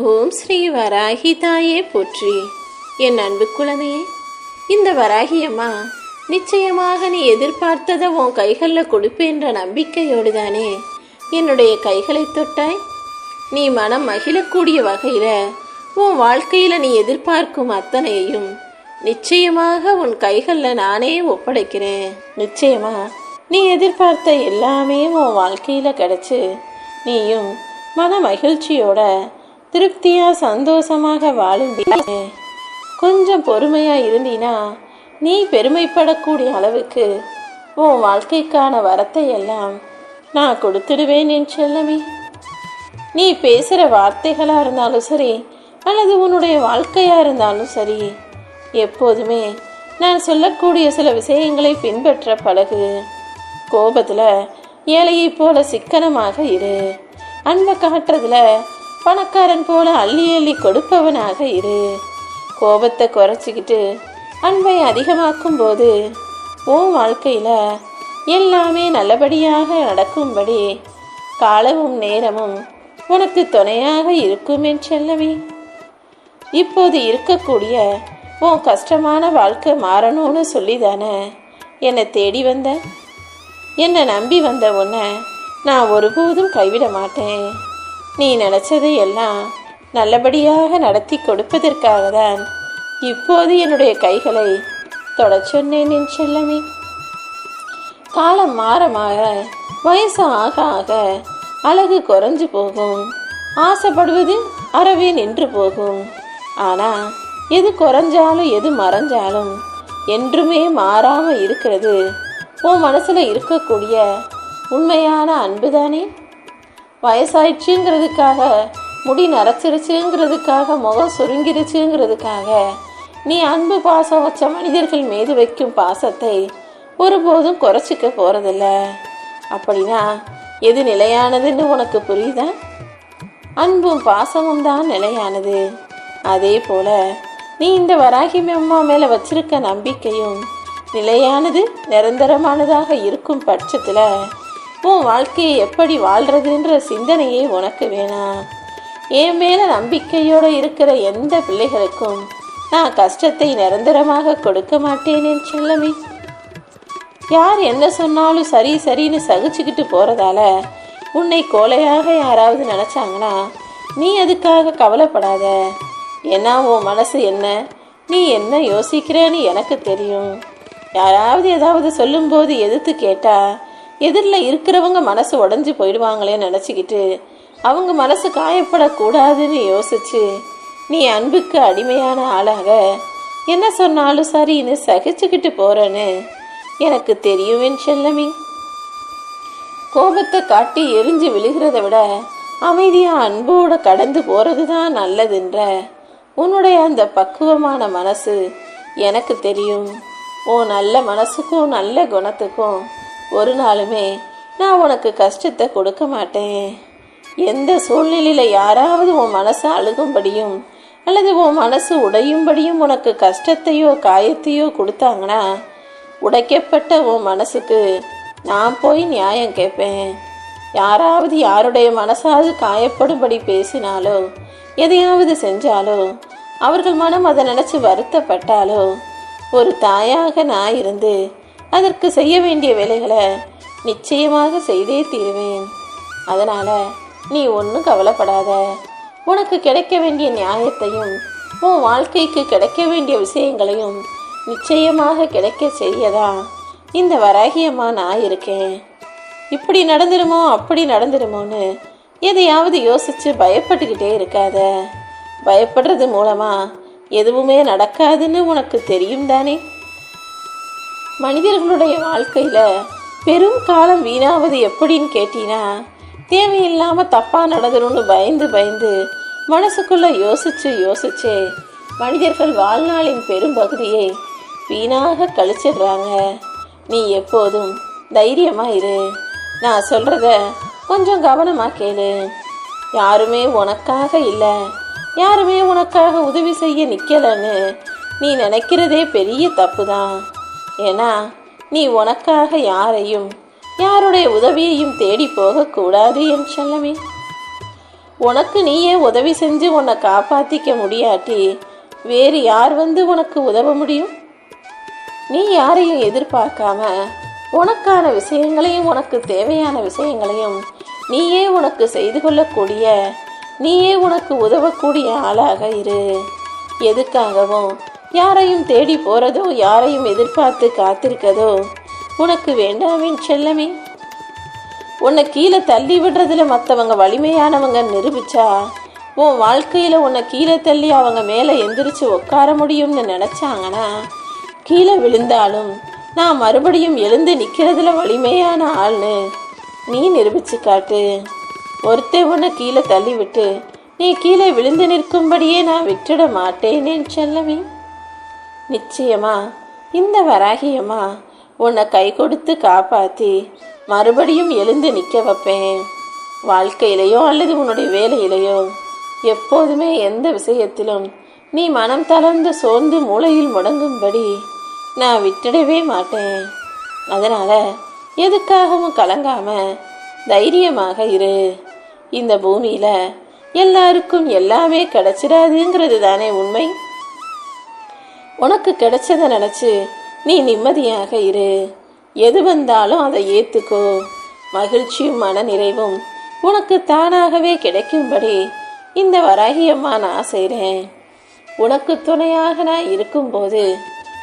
ஓம் ஸ்ரீ வராகி தாயே போற்றி. என் அன்பு குழந்தையே இந்த வராகியம்மா நிச்சயமாக நீ எதிர்பார்த்ததை உன் கைகளில் கொடுப்பேன்ற நம்பிக்கையோடு தானே என்னுடைய கைகளை தொட்டாய்? நீ மனம் மகிழக்கூடிய வகையில் உன் வாழ்க்கையில் நீ எதிர்பார்க்கும் அத்தனையையும் நிச்சயமாக உன் கைகளில் நானே ஒப்படைக்கிறேன். நிச்சயமா நீ எதிர்பார்த்த எல்லாமே உன் வாழ்க்கையில் கிடச்சி நீயும் மன மகிழ்ச்சியோட திருப்தியா சந்தோஷமாக வாழும் கொஞ்சம் பொறுமையா இருந்தீனா நீ பெருமைப்படக்கூடிய அளவுக்கு உன் வாழ்க்கைக்கான வரத்தை எல்லாம் நான் கொடுத்துடுவேன் என் செல்லமே. நீ பேசுகிற வார்த்தைகளாக இருந்தாலும் சரி அல்லது உன்னுடைய வாழ்க்கையாக இருந்தாலும் சரி எப்போதுமே நான் சொல்லக்கூடிய சில விஷயங்களை பின்பற்ற பழகு. கோபத்தில் ஏழையைப் போல சிக்கனமாக இரு. அன்பை காட்டுறதுல பணக்காரன் போல அள்ளி அள்ளி கொடுப்பவனாக இரு. கோபத்தை குறைச்சிக்கிட்டு அன்பை அதிகமாக்கும் போது உன் வாழ்க்கையில் எல்லாமே நல்லபடியாக நடக்கும்படி காலமும் நேரமும் உனக்கு துணையாக இருக்கும் என் இப்போது இருக்கக்கூடிய உன் கஷ்டமான வாழ்க்கை மாறணும்னு சொல்லி தானே என்னை தேடி வந்த? என்னை நம்பி வந்த உன்னை நான் ஒருபோதும் கைவிட மாட்டேன். நீ நினச்சது எல்லாம் நல்லபடியாக நடத்தி கொடுப்பதற்காக தான் இப்போது என்னுடைய கைகளை தொடச்சொன்னேன் என் செல்லமே. காலம் மாற மாற வயசு ஆக ஆக அழகு குறைஞ்சு போகும். ஆசைப்படுவது அறவே நின்று போகும். ஆனால் எது குறைஞ்சாலும் எது மறைஞ்சாலும் என்றுமே மாறாமல் இருக்கிறது. உன் மனசில் இருக்கக்கூடிய உண்மையான அன்பு தானே வயசாயிடுச்சுங்கிறதுக்காக முடி நரைச்சிருச்சுங்கிறதுக்காக முகம் சுருங்கிருச்சுங்கிறதுக்காக நீ அன்பு பாசம் வச்ச மனிதர்கள் மீது வைக்கும் பாசத்தை ஒருபோதும் குறைச்சிக்க போறதில்ல. அப்படின்னா எது நிலையானதுன்னு உனக்கு புரியுதா? அன்பும் பாசமும் தான் நிலையானது. அதே போல நீ இந்த வராகி அம்மா மேல வச்சிருக்க நம்பிக்கையும் நிலையானது நிரந்தரமானதாக இருக்கும் பட்சத்தில் உன் வாழ்க்கையை எப்படி வாழ்றதுன்ற சிந்தனையே உனக்கு வேணாம் என் மேலே நம்பிக்கையோடு இருக்கிற எந்த பிள்ளைகளுக்கும் நான் கஷ்டத்தை நிரந்தரமாக கொடுக்க மாட்டேன் என் செல்லமே. யார் என்ன சொன்னாலும் சரி சரின்னு சகிச்சுக்கிட்டு போகிறதால உன்னை கோலையாக யாராவது நினச்சாங்கன்னா நீ அதுக்காக கவலைப்படாத. ஏன்னா உன் மனசு என்ன? நீ என்ன யோசிக்கிறேன்னு எனக்கு தெரியும். யாராவது ஏதாவது சொல்லும்போது எதிர்த்து கேட்டால் எதிரில் இருக்கிறவங்க மனசு உடஞ்சி போயிடுவாங்களேன்னு நினச்சிக்கிட்டு அவங்க மனசு காயப்படக்கூடாதுன்னு யோசிச்சு நீ அன்புக்கு அடிமையான ஆளாக என்ன சொன்னாலும் சரின்னு சகிச்சுக்கிட்டு போறேன்னு எனக்கு தெரியும் என் கோபத்தை காட்டி எரிஞ்சு விழுகிறத விட அமைதியா அன்போட கடந்து போறது தான் நல்லதுன்ற உன்னுடைய அந்த பக்குவமான மனசு எனக்கு தெரியும். ஓ நல்ல மனசுக்கும் நல்ல குணத்துக்கும் ஒரு நாளுமே நான் உனக்கு கஷ்டத்தை கொடுக்க மாட்டேன். எந்த சூழ்நிலையில் யாராவது உன் மனசை அழுகும்படியும் அல்லது உன் மனசு உடையும்படியும் உனக்கு கஷ்டத்தையோ காயத்தையோ கொடுத்தாங்கன்னா உடைக்கப்பட்ட உன் மனசுக்கு நான் போய் நியாயம் கேட்பேன். யாராவது யாருடைய மனசாவது காயப்படும்படி பேசினாலோ எதையாவது செஞ்சாலோ அவர்கள் மனம் அதை நினச்சி வருத்தப்பட்டாலோ ஒரு தாயாக நான் இருந்து அதற்கு செய்ய வேண்டிய வேலைகளை நிச்சயமாக செய்தே தீருவேன். அதனால் நீ ஒன்றும் கவலைப்படாத. உனக்கு கிடைக்க வேண்டிய நியாயத்தையும் உன் வாழ்க்கைக்கு கிடைக்க வேண்டிய விஷயங்களையும் நிச்சயமாக கிடைக்க செய்யதான் இந்த வராகியம்மா நான் இருக்கேன். இப்படி நடந்துருமோ அப்படி நடந்துருமோன்னு எதையாவது யோசிச்சு பயப்பட்டுக்கிட்டே இருக்காத. பயப்படுறது மூலமாக எதுவுமே நடக்காதுன்னு உனக்கு தெரியும் தானே? மனிதர்களுடைய வாழ்க்கையில பெரும் காலம் வீணாவது எப்படின்னு கேட்டினா தேவையில்லாம தப்பா நடந்துரும்னு பயந்து பயந்து மனசுக்குள்ள யோசிச்சு யோசிச்சே மனிதர்கள் வாழ்நாளின் பெரும் பகுதியை வீணாக கழிச்சிடுறாங்க. நீ எப்போதும் தைரியமா இரு. நான் சொல்றத கொஞ்சம் கவனமா கேளு. யாருமே உனக்காக இல்லை. யாருமே உனக்காக உதவி செய்ய நிக்கலன்னு நீ நினைக்கிறதே பெரிய தப்பு தான் ஏன்னா நீ உனக்காக யாரையும் யாருடைய உதவியையும் தேடி போகக்கூடாது என் செல்லமே. உனக்கு நீயே உதவி செஞ்சு உன்னை காப்பாற்றிக்க முடியாட்டி வேறு யார் வந்து உனக்கு உதவ முடியும்? நீ யாரையும் எதிர்பார்க்காம உனக்கான விஷயங்களையும் உனக்கு தேவையான விஷயங்களையும் நீயே உனக்கு செய்து கொள்ளக்கூடிய நீயே உனக்கு உதவக்கூடிய ஆளாக இரு. எதுக்காகவும் யாரையும் தேடி போறதோ யாரையும் எதிர்பார்த்து காத்திருக்கதோ உனக்கு வேண்டாமின் செல்லமே. உன்னை கீழே தள்ளி விடுறதுல மற்றவங்க வலிமையானவங்க நிரூபிச்சா உன் வாழ்க்கையில் உன்னை கீழே தள்ளி அவங்க மேலே எந்திரிச்சு உட்கார முடியும்னு நினச்சாங்கன்னா கீழே விழுந்தாலும் நான் மறுபடியும் எழுந்து நிற்கிறதுல வலிமையான ஆள்னு நீ நிரூபிச்சு காட்டு ஒருத்தன் உன்னை கீழே தள்ளி விட்டு நீ கீழே விழுந்து நிற்கும்படியே நான் விட்டுட மாட்டேனேன் செல்லமே. நிச்சயமா இந்த வராகியம்மா உன்னை கை கொடுத்து காப்பாத்தி மறுபடியும் எழுந்து நிற்க வைப்பேன். வாழ்க்கையிலையோ அல்லது உன்னுடைய வேலையிலையோ எப்போதுமே எந்த விஷயத்திலும் நீ மனம் தளர்ந்து சோர்ந்து மூளையில் முடங்கும்படி நான் விட்டுடவே மாட்டேன். அதனால எதுக்காகவும் கலங்காம தைரியமாக இரு. இந்த பூமியில எல்லாருக்கும் எல்லாமே கிடைச்சிடாதுங்கிறது தானே உண்மை? உனக்கு கிடைச்சதை நினச்சி நீ நிம்மதியாக இரு. எது வந்தாலும் அதை ஏற்றுக்கோ மகிழ்ச்சியும் மன நிறைவும் உனக்கு தானாகவே கிடைக்கும்படி இந்த வராகியம்மா நான் செய்கிறேன் உனக்கு துணையாக நான் இருக்கும்போது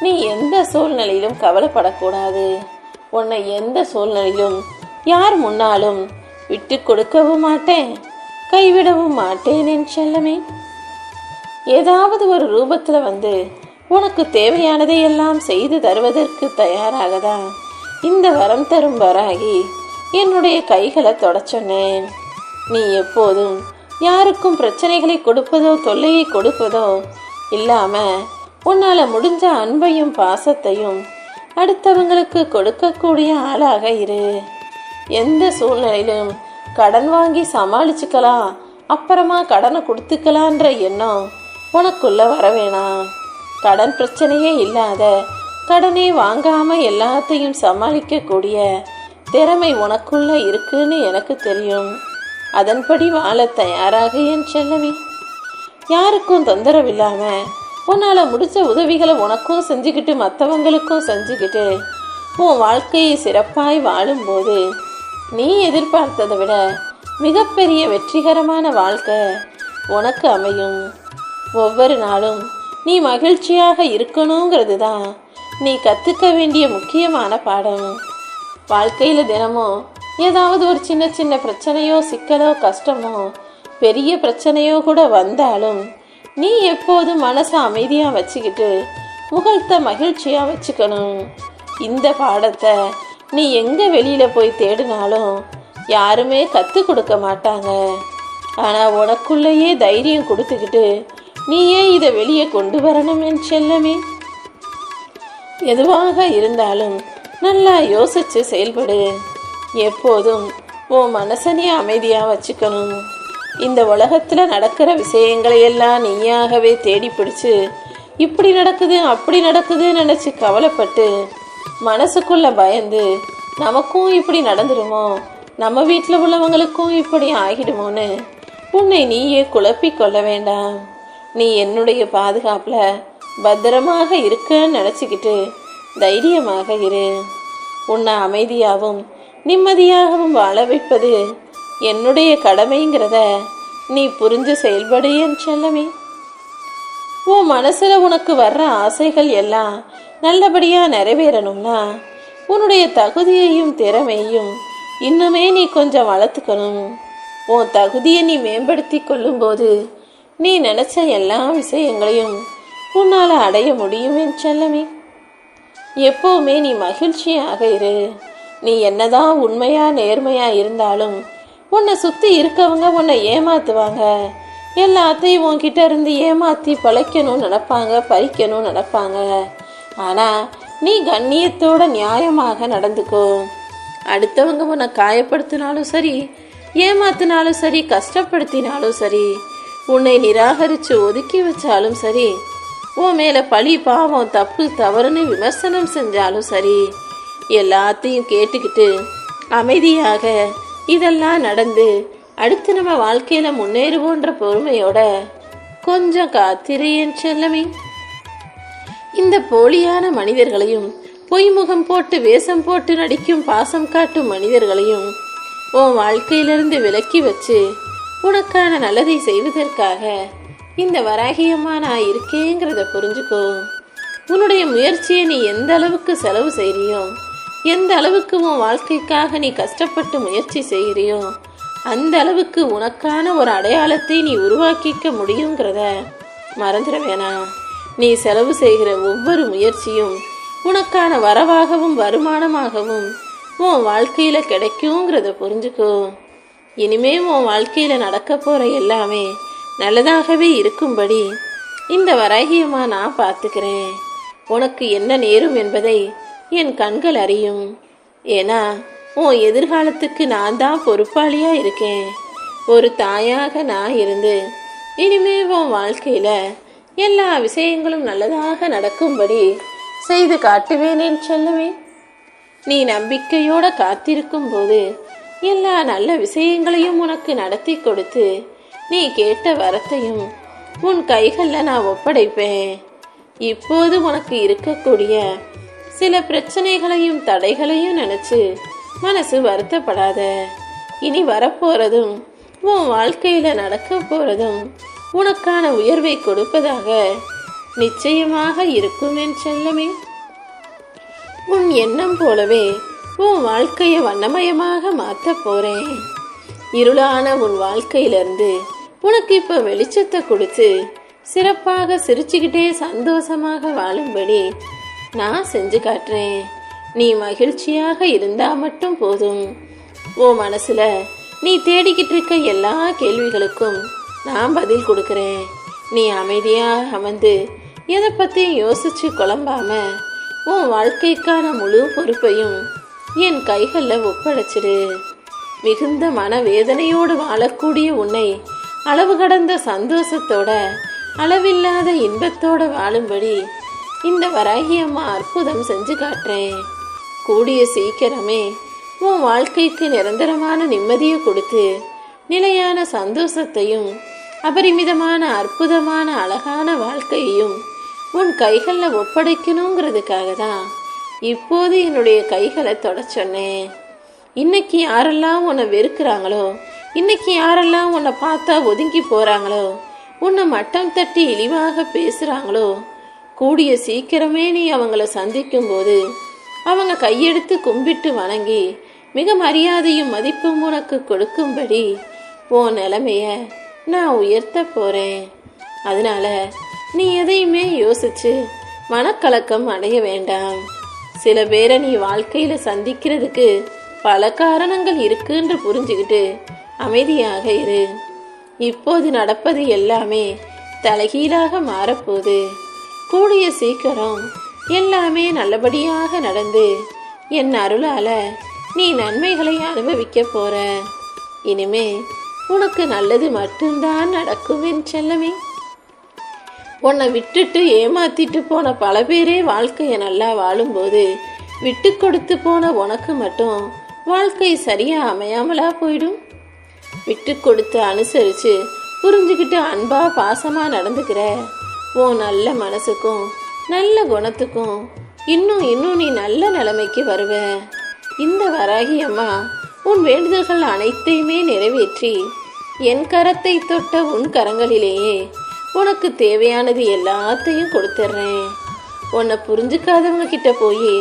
நீ எந்த சூழ்நிலையிலும் கவலைப்படக்கூடாது. உன்னை எந்த சூழ்நிலையிலும் யார் முன்னாலும் விட்டு கொடுக்கவும் மாட்டேன். கைவிடவும் மாட்டேன் என் செல்லமே. ஏதாவது ஒரு ரூபத்தில் வந்து உனக்கு தேவையானதை எல்லாம் செய்து தருவதற்கு தயாராகதா? இந்த வரம் தரும் வராகி என்னுடைய கைகளை தொடச் சொன்னேன். நீ எப்போதும் யாருக்கும் பிரச்சனைகளை கொடுப்பதோ தொல்லையை கொடுப்பதோ இல்லாம உன்னால முடிஞ்ச அன்பையும் பாசத்தையும் அடுத்தவங்களுக்கு கொடுக்கக்கூடிய ஆளாக இரு. எந்த சூழ்நிலையிலும் கடன் வாங்கி சமாளிச்சுக்கலாம் அப்புறமா கடனை கொடுத்துக்கலான்ற எண்ணம் உனக்குள்ள வர வேணாம். கடன் பிரச்சனையே இல்லாத கடனே வாங்காம எல்லாத்தையும் சமாளிக்கக்கூடிய திறமை உனக்குள்ள இருக்குன்னு எனக்கு தெரியும். அதன்படி வாழ தயாராக என் செல்லவி யாருக்கும் தொந்தரவு இல்லாம உன்னால முடிச்ச உதவிகளை உனக்கும் செஞ்சுக்கிட்டு மற்றவங்களுக்கும் செஞ்சுக்கிட்டு உன் வாழ்க்கையை சிறப்பாய் வாழும்போது நீ எதிர்பார்த்ததை விட மிகப்பெரிய வெற்றிகரமான வாழ்க்கை உனக்கு அமையும். ஒவ்வொரு நாளும் நீ மகிழ்ச்சியாக இருக்கணுங்கிறது தான் நீ கற்றுக்க வேண்டிய முக்கியமான பாடம். வாழ்க்கையில் தினமும் ஏதாவது ஒரு சின்ன சின்ன பிரச்சனையோ சிக்கலோ கஷ்டமோ பெரிய பிரச்சனையோ கூட வந்தாலும் நீ எப்போதும் மனசை அமைதியாக வச்சுக்கிட்டு முகத்தை மகிழ்ச்சியாக வச்சுக்கணும். இந்த பாடத்தை நீ எங்கே வெளியில் போய் தேடினாலும் யாருமே கற்றுக் கொடுக்க மாட்டாங்க. ஆனால் உனக்குள்ளேயே தைரியம் கொடுத்துக்கிட்டு நீயே இதை வெளியே கொண்டு வரணும் என் செல்லமே. எதுவாக இருந்தாலும் நல்லா யோசிச்சு செயல்படு. எப்போதும் உன் மனசனே அமைதியாக வச்சுக்கணும். இந்த உலகத்தில் நடக்கிற விஷயங்களை எல்லாம் நீயாகவே தேடி பிடிச்சு இப்படி நடக்குது அப்படி நடக்குதுன்னு நினச்சி கவலைப்பட்டு மனசுக்குள்ளே பயந்து நமக்கும் இப்படி நடந்துருமோ? நம்ம வீட்டில் உள்ளவங்களுக்கும் இப்படி ஆகிடுமோன்னு உன்னை நீயே குழப்பிக் கொள்ள வேண்டாம். நீ என்னுடைய பாதுகாப்பில் பத்திரமாக இருக்கன்னு நினச்சிக்கிட்டு தைரியமாக இரு. உன்னை அமைதியாகவும் நிம்மதியாகவும் வாழ வைப்பது என்னுடைய கடமைங்கிறத நீ புரிஞ்சு செயல்படு என் செல்லமே. உன் மனசில் உனக்கு வர்ற ஆசைகள் எல்லாம் நல்லபடியாக நிறைவேறணும்னா உன்னுடைய தகுதியையும் திறமையும் இன்னுமே நீ கொஞ்சம் வளர்த்துக்கணும். உன் தகுதியை நீ மேம்படுத்தி கொள்ளும்போது நீ நினைச்ச எல்லா விஷயங்களையும் உன்னால் அடைய முடியும் என் செல்லமே. எப்போவுமே நீ மகிழ்ச்சியாக இரு. நீ என்னதான் உண்மையா நேர்மையா இருந்தாலும் உன்னை சுத்தி இருக்கவங்க உன்னை ஏமாத்துவாங்க. எல்லாத்தையும் உன்கிட்ட இருந்து ஏமாத்தி பழைக்கணும்னு நினப்பாங்க பறிக்கணும்னு நினப்பாங்க. ஆனா நீ கண்ணியத்தோட நியாயமாக நடந்துக்கோ. அடுத்தவங்க உன்னை காயப்படுத்தினாலும் சரி ஏமாத்தினாலும் சரி கஷ்டப்படுத்தினாலும் சரி உன்னை நிராகரிச்சு ஒதுக்கி வச்சாலும் சரி உன் மேல பழி பாவம் தப்பு தவறுன்னு விமர்சனம் செஞ்சாலும் சரி எல்லாத்தையும் கேட்டுக்கிட்டு அமைதியாக இதெல்லாம் நடந்து அடுத்து நம்ம வாழ்க்கையில முன்னேறுவோன்ற பொறுமையோட கொஞ்சம் காத்திரு என் செல்லமே. இந்த போலியான மனிதர்களையும் பொய்முகம் போட்டு வேஷம் போட்டு நடிக்கும் பாசம் காட்டும் மனிதர்களையும் உன் வாழ்க்கையிலிருந்து விலக்கி வச்சு உனக்கான நல்லதை செய்வதற்காக இந்த வராகியமா நான் இருக்கேங்கிறத புரிஞ்சுக்கோ. உன்னுடைய முயற்சியை நீ எந்த அளவுக்கு செலவு செய்கிறியோ எந்த அளவுக்கு உன் வாழ்க்கைக்காக நீ கஷ்டப்பட்டு முயற்சி செய்கிறியோ அந்த அளவுக்கு உனக்கான ஒரு அடையாளத்தை நீ உருவாக்கிக்க முடியுங்கிறத மறந்துட வேணாம். நீ செலவு செய்கிற ஒவ்வொரு முயற்சியும் உனக்கான வரவாகவும் வருமானமாகவும் உன் வாழ்க்கையில் கிடைக்குங்கிறத புரிஞ்சுக்கோ. இனிமே உன் வாழ்க்கையில நடக்க போற எல்லாமே நல்லதாகவே இருக்கும்படி இந்த வராகியமா நான் பார்த்துக்கிறேன். உனக்கு என்ன நேரும் என்பதை என் கண்கள் அறியும். ஏன்னா உன் எதிர்காலத்துக்கு நான் தான் பொறுப்பாளியா இருக்கேன். ஒரு தாயாக நான் இருந்து இனிமே உன் வாழ்க்கையில எல்லா விஷயங்களும் நல்லதாக நடக்கும்படி செய்து காட்டுவேன் என் செல்லவே நீ நம்பிக்கையோட காத்திருக்கும் போது எல்லா நல்ல விஷயங்களையும் உனக்கு நடத்தி கொடுத்து நீ கேட்ட வரத்தையும் உன் கைகளில் நான் ஒப்படைப்பேன். இப்போது உனக்கு இருக்கக்கூடிய சில பிரச்சனைகளையும் தடைகளையும் நினைச்சு மனசு வருத்தப்படாத. இனி வரப்போறதும் உன் வாழ்க்கையில நடக்க போறதும் உனக்கான உயர்வை கொடுப்பதாக நிச்சயமாக இருக்கும் என் செல்லமே. உன் எண்ணம் போலவே உன் வாழ்க்கையை வண்ணமயமாக மாற்ற போறேன். இருளான உன் வாழ்க்கையிலிருந்து உனக்கு இப்ப வெளிச்சத்தை கொடுத்து சிறப்பாக சிரிச்சுக்கிட்டே சந்தோஷமாக வாழும்படி நான் செஞ்சு காட்டுறேன். நீ மகிழ்ச்சியாக இருந்தா மட்டும் போதும். ஓ மனசுல நீ தேடிக்கிட்டு இருக்க எல்லா கேள்விகளுக்கும் நான் பதில் கொடுக்குறேன். நீ அமைதியாக அமர்ந்து எதை பற்றியும் யோசிச்சு குழம்பாம உன் வாழ்க்கைக்கான முழு பொறுப்பையும் என் கைகளில் ஒப்படைச்சிடு. மிகுந்த மனவேதனையோடு வாழக்கூடிய உன்னை அளவு கடந்த சந்தோஷத்தோட அளவில்லாத இன்பத்தோட வாழும்படி இந்த வராகி அம்மா அற்புதம் செஞ்சு காட்டுறேன். கூடிய சீக்கிரமே உன் வாழ்க்கைக்கு நிரந்தரமான நிம்மதியை கொடுத்து நிலையான சந்தோஷத்தையும் அபரிமிதமான அற்புதமான அழகான வாழ்க்கையையும் உன் கைகளில் ஒப்படைக்கணுங்கிறதுக்காக தான் இப்போது என்னுடைய கைகளை தொட சொன்னேன் இன்னைக்கு யாரெல்லாம் உன்னை வெறுக்கிறாங்களோ இன்னைக்கு யாரெல்லாம் உன்னை பார்த்தா ஒதுங்கி போறாங்களோ உன்னை மட்டம் தட்டி இழிவாக பேசுறாங்களோ கூடிய சீக்கிரமே நீ அவங்கள சந்திக்கும் போது அவங்க கையெடுத்து கும்பிட்டு வணங்கி மிக மரியாதையும் மதிப்பும் உனக்கு கொடுக்கும்படி உன் நிலைமைய நான் உயர்த்த போறேன். அதனால நீ எதையுமே யோசிச்சு மனக்கலக்கம் அடைய வேண்டாம். சில பேரை நீ வாழ்க்கையில சந்திக்கிறதுக்கு பல காரணங்கள் இருக்குன்னு புரிஞ்சுக்கிட்டு அமைதியாக இரு. இப்போது நடப்பது எல்லாமே தலைகீழாக மாறப்போகுது. கூடிய சீக்கிரம் எல்லாமே நல்லபடியாக நடந்து என் அருளால நீ நன்மைகளை அனுபவிக்க போற. இனிமே உனக்கு நல்லது மட்டும்தான் நடக்கும் என் செல்லமே. உன்னை விட்டுட்டு ஏமாத்திட்டு போன பல பேரே வாழ்க்கையை நல்லா வாழும்போது விட்டு கொடுத்து போன உனக்கு மட்டும் வாழ்க்கை சரியாக அமையாமலா போயிடும்? விட்டு கொடுத்து அனுசரித்து புரிஞ்சுக்கிட்டு அன்பாக பாசமாக நடந்துக்கிற உன் நல்ல மனசுக்கும் நல்ல குணத்துக்கும் இன்னும் இன்னும் நீ நல்ல நிலைமைக்கு வருவ. இந்த வராகி அம்மா உன் வேண்டுதல்கள் அனைத்தையுமே நிறைவேற்றி என் கரத்தை தொட்ட உன் கரங்களிலேயே உனக்கு தேவையானது எல்லாத்தையும் கொடுத்துட்றேன். உன்னை புரிஞ்சுக்காதவங்க கிட்ட போய்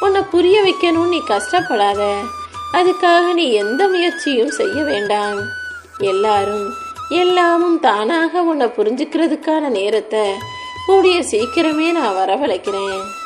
உன்னை புரிய வைக்கணும்னு நீ கஷ்டப்படாத. அதுக்காக நீ எந்த முயற்சியும் செய்ய வேண்டாம். எல்லாரும் எல்லாமும் தானாக உன்னை புரிஞ்சுக்கிறதுக்கான நேரத்தை கூடிய சீக்கிரமே நான் வரவழைக்கிறேன்.